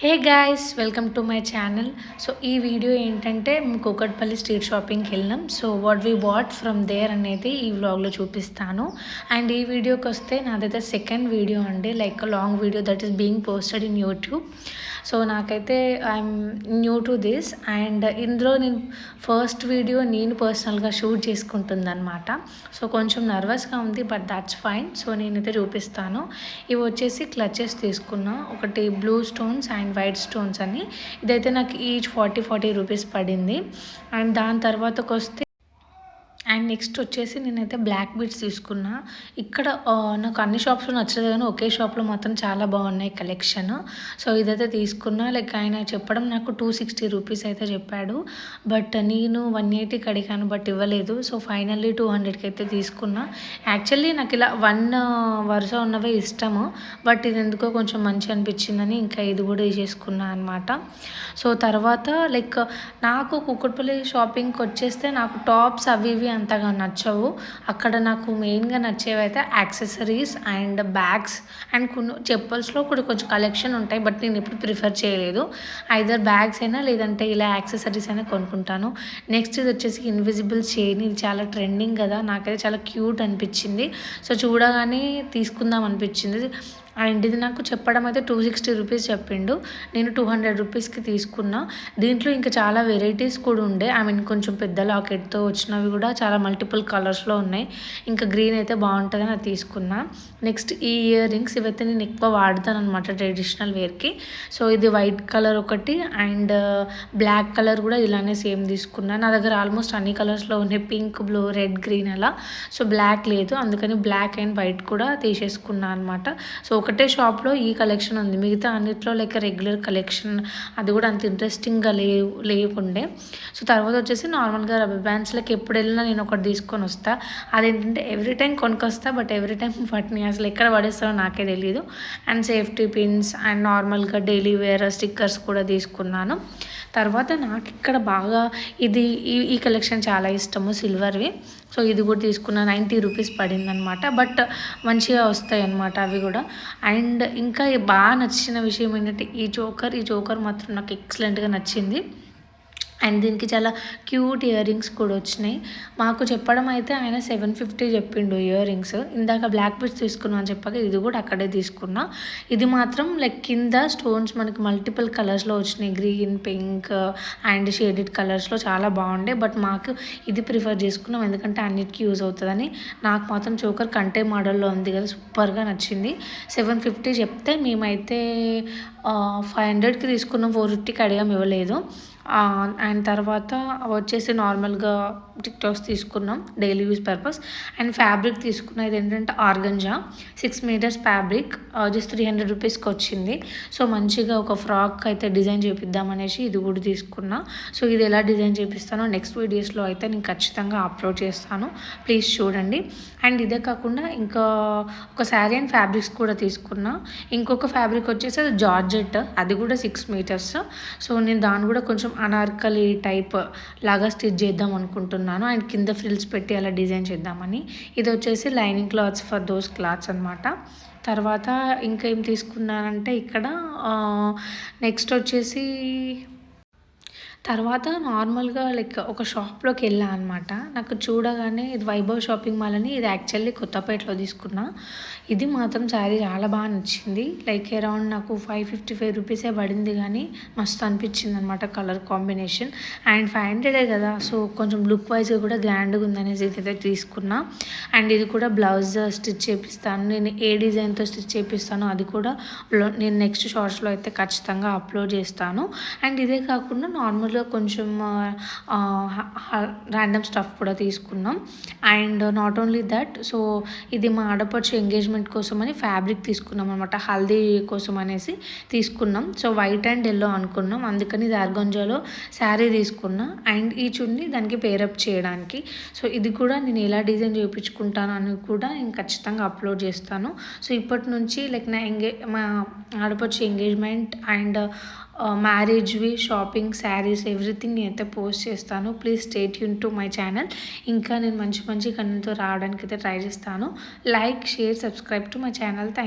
Hey guys welcome to my channel. So ఈ video ఏంటంటే మేము కూకట్పల్లి స్ట్రీట్ షాపింగ్కి వెళ్ళినాం. So what we what from there అనేది ఈ వ్లాగ్లో చూపిస్తాను. అండ్ ఈ వీడియోకి వస్తే నాదైతే సెకండ్ వీడియో అండి. Like long video that is being posted in YouTube so నాకైతే I'm new to this and ఇందులో నేను ఫస్ట్ వీడియో నేను పర్సనల్గా షూట్ చేసుకుంటుంది అనమాట సో కొంచెం నర్వస్గా ఉంది బట్ దాట్స్ ఫైన్. సో నేనైతే చూపిస్తాను. ఇవి వచ్చేసి క్లచెస్ తీసుకున్నా. ఒకటి blue stones and white stones అని. ఇదైతే నాకు ఈచ్ ఫార్టీ ఫార్టీ రూపీస్ పడింది. అండ్ దాని తర్వాతకి వస్తే అండ్ నెక్స్ట్ వచ్చేసి నేనైతే బ్లాక్ బీట్స్ తీసుకున్నా. ఇక్కడ నాకు అన్ని షాప్స్లో నచ్చలేదు కానీ ఒకే షాప్లో మాత్రం చాలా బాగున్నాయి కలెక్షన్. సో ఇదైతే తీసుకున్నా. లైక్ ఆయన చెప్పడం నాకు టూ సిక్స్టీ రూపీస్ అయితే చెప్పాడు. బట్ నేను వన్ ఎయిటీకి అడిగాను బట్ ఇవ్వలేదు. సో ఫైనల్లీ టూ హండ్రెడ్కి అయితే తీసుకున్నా. యాక్చువల్లీ నాకు ఇలా వన్ వరుస ఉన్నవే ఇష్టము. బట్ ఇది ఎందుకో కొంచెం మంచి అనిపించిందని ఇంకా ఇది కూడా చేసుకున్నా అనమాట సో తర్వాత లైక్ నాకు కుక్కట్పల్లి షాపింగ్కి వచ్చేస్తే నాకు టాప్స్ అవి ఇవి అంతగా నచ్చవు. అక్కడ నాకు మెయిన్గా నచ్చేవి అయితే యాక్సెసరీస్ అండ్ బ్యాగ్స్ అండ్ కొన్ని చెప్పల్స్లో కూడా కొంచెం కలెక్షన్ ఉంటాయి. బట్ నేను ఎప్పుడు ప్రిఫర్ చేయలేదు. ఐదర్ బ్యాగ్స్ అయినా లేదంటే ఇలా యాక్సెసరీస్ అయినా కొనుక్కుంటాను. నెక్స్ట్ ఇది వచ్చేసి ఇన్విజిబుల్ చైన్. ఇది చాలా ట్రెండింగ్ కదా. నాకైతే చాలా క్యూట్ అనిపించింది. సో చూడగానే తీసుకుందాం అనిపించింది. అండ్ ఇది నాకు చెప్పడం అయితే టూ సిక్స్టీ రూపీస్ చెప్పిండు. నేను టూ హండ్రెడ్ రూపీస్కి తీసుకున్నా. దీంట్లో ఇంకా చాలా వెరైటీస్ కూడా ఉండే. ఐ మీన్ కొంచెం పెద్ద లాకెట్తో వచ్చినవి కూడా చాలా మల్టిపుల్ కలర్స్లో ఉన్నాయి. ఇంకా గ్రీన్ అయితే బాగుంటుందని అది తీసుకున్నా. నెక్స్ట్ ఈ ఇయర్ రింగ్స్ ఇవైతే నేను ఎక్కువ వాడతాను అనమాట ట్రెడిషనల్ వేర్కి. సో ఇది వైట్ కలర్ ఒకటి అండ్ బ్లాక్ కలర్ కూడా ఇలానే సేమ్ తీసుకున్నా. నా దగ్గర ఆల్మోస్ట్ అన్ని కలర్స్లో ఉన్నాయి. పింక్ బ్లూ రెడ్ గ్రీన్ అలా. సో బ్లాక్ లేదు. అందుకని బ్లాక్ అండ్ వైట్ కూడా తీసేసుకున్నా అనమాట సో ఒకటే షాప్లో ఈ కలెక్షన్ ఉంది. మిగతా అన్నిట్లో లైక్ రెగ్యులర్ కలెక్షన్ అది కూడా అంత ఇంట్రెస్టింగ్గా లేవు లేకుండే. సో తర్వాత వచ్చేసి నార్మల్గా రబ్బర్ బ్యాండ్స్లోకి ఎప్పుడు వెళ్ళినా నేను ఒకటి తీసుకొని వస్తా. అదేంటంటే ఎవ్రీ టైం కొనుక్కొస్తా బట్ ఎవ్రీ టైం వాటిని అసలు ఎక్కడ పడేస్తారో నాకే తెలియదు అండ్ సేఫ్టీ పిన్స్ అండ్ నార్మల్గా డైలీ వేర్ స్టిక్కర్స్ కూడా తీసుకున్నాను. తర్వాత నాకు ఇక్కడ బాగా ఇది ఈ ఈ కలెక్షన్ చాలా ఇష్టము సిల్వర్వి. సో ఇది కూడా తీసుకున్న నైంటీ రూపీస్ పడింది అనమాట బట్ మంచిగా వస్తాయి అనమాట అవి కూడా. అండ్ ఇంకా బాగా నచ్చిన విషయం ఏంటంటే ఈ జోకర్ ఈ జోకర్ మాత్రం నాకు ఎక్సలెంట్గా నచ్చింది. అండ్ దీనికి చాలా క్యూట్ ఇయర్ రింగ్స్ కూడా వచ్చినాయి. మాకు చెప్పడం అయితే ఆయన సెవెన్ ఫిఫ్టీ చెప్పిండు ఇయర్ రింగ్స్. ఇందాక బ్లాక్ బిట్స్ తీసుకున్నా అని చెప్పాక ఇది కూడా అక్కడే తీసుకున్నా. ఇది మాత్రం లైక్ కింద స్టోన్స్ మనకి మల్టిపుల్ కలర్స్లో వచ్చినాయి. గ్రీన్ పింక్ అండ్ షేడెడ్ కలర్స్లో చాలా బాగుండే. బట్ మాకు ఇది ప్రిఫర్ చేసుకున్నాం. ఎందుకంటే అన్నిటికీ యూజ్ అవుతుందని. నాకు మాత్రం చోకర్ కంటే మోడల్లో ఉంది కదా సూపర్గా నచ్చింది. సెవెన్ ఫిఫ్టీ చెప్తే మేమైతే ఫైవ్ హండ్రెడ్కి తీసుకున్నాం. ఫోర్ ఫిఫ్టీకి అడిగాం ఇవ్వలేదు. అండ్ తర్వాత వచ్చేసి నార్మల్గా టిక్టాక్స్ తీసుకున్నాం daily use purpose and fabric తీసుకున్న ఇది ఏంటంటే organza six metres fabric just three hundred రూపీస్కి వచ్చింది. సో మంచిగా ఒక ఫ్రాక్ అయితే డిజైన్ చేపిద్దామనేసి ఇది కూడా తీసుకున్నా. సో ఇది ఎలా డిజైన్ చేపిస్తానో నెక్స్ట్ వీడియోస్లో అయితే నేను ఖచ్చితంగా అప్లోడ్ చేస్తాను. ప్లీజ్ చూడండి. అండ్ ఇదే కాకుండా ఇంకా ఒక శారీ అండ్ ఫ్యాబ్రిక్స్ కూడా తీసుకున్నా. ఇంకొక ఫ్యాబ్రిక్ వచ్చేసి అది జార్జెట్ అది కూడా సిక్స్ మీటర్స్ సో నేను దాన్ని కూడా కొంచెం అనార్కలి టైప్ లాగా స్టిచ్ చేద్దాం అనుకుంటున్నాను. అండ్ కింద ఫ్రిల్స్ పెట్టి అలా డిజైన్ చేద్దామని. ఇది వచ్చేసి lining cloths for those cloths అనమాట తర్వాత ఇంకా ఏం తీసుకున్నానంటే ఇక్కడ నెక్స్ట్ వచ్చేసి తర్వాత నార్మల్గా లైక్ ఒక షాప్లోకి వెళ్ళా అనమాట నాకు చూడగానే ఇది వైభవ్ షాపింగ్ మాల్ అని ఇది యాక్చువల్లీ కొత్తపేటలో తీసుకున్నా. ఇది మాత్రం శారీ చాలా బాగా నచ్చింది. లైక్ అరౌండ్ నాకు ఫైవ్ ఫిఫ్టీ ఫైవ్ రూపీసే పడింది కానీ మస్తు అనిపించింది అనమాట కలర్ కాంబినేషన్. అండ్ ఫైవ్ హండ్రెడే కదా సో కొంచెం లుక్ వైజ్గా కూడా గ్రాండ్గా ఉందనేసి అయితే తీసుకున్నా. అండ్ ఇది కూడా బ్లౌజ్ స్టిచ్ చేపిస్తాను. నేను ఏ డిజైన్తో స్టిచ్ చేపిస్తానో అది కూడా నేను నెక్స్ట్ షార్ట్స్లో అయితే ఖచ్చితంగా అప్లోడ్ చేస్తాను. అండ్ ఇదే కాకుండా నార్మల్ మామూలుగా కొంచెం ర్యాండమ్ స్టఫ్ కూడా తీసుకున్నాం. And not only that so ఇది మా ఆడపడుచు ఎంగేజ్మెంట్ కోసం అని ఫ్యాబ్రిక్ తీసుకున్నాం అనమాట హల్దీ కోసం అనేసి తీసుకున్నాం. సో వైట్ అండ్ ఎల్లో అనుకున్నాం. అందుకని దార్గొంజాలో శారీ తీసుకున్నా. అండ్ ఈ చున్ని దానికి పేరప్ చేయడానికి. సో ఇది కూడా నేను ఎలా డిజైన్ చేయించుకుంటాను అని కూడా నేను ఖచ్చితంగా అప్లోడ్ చేస్తాను. సో ఇప్పటి నుంచి లైక్ నా ఎంగే మా ఆడపడుచు ఎంగేజ్మెంట్ అండ్ మ్యారేజ్వి షాపింగ్ శారీస్ ఎవ్రీథింగ్ నేనైతే పోస్ట్ చేస్తాను. ప్లీజ్ స్టేట్ యూన్ టు మై ఛానల్ ఇంకా నేను మంచి మంచి కంటెంట్తో రావడానికి అయితే ట్రై చేస్తాను. Like share subscribe to my channel thank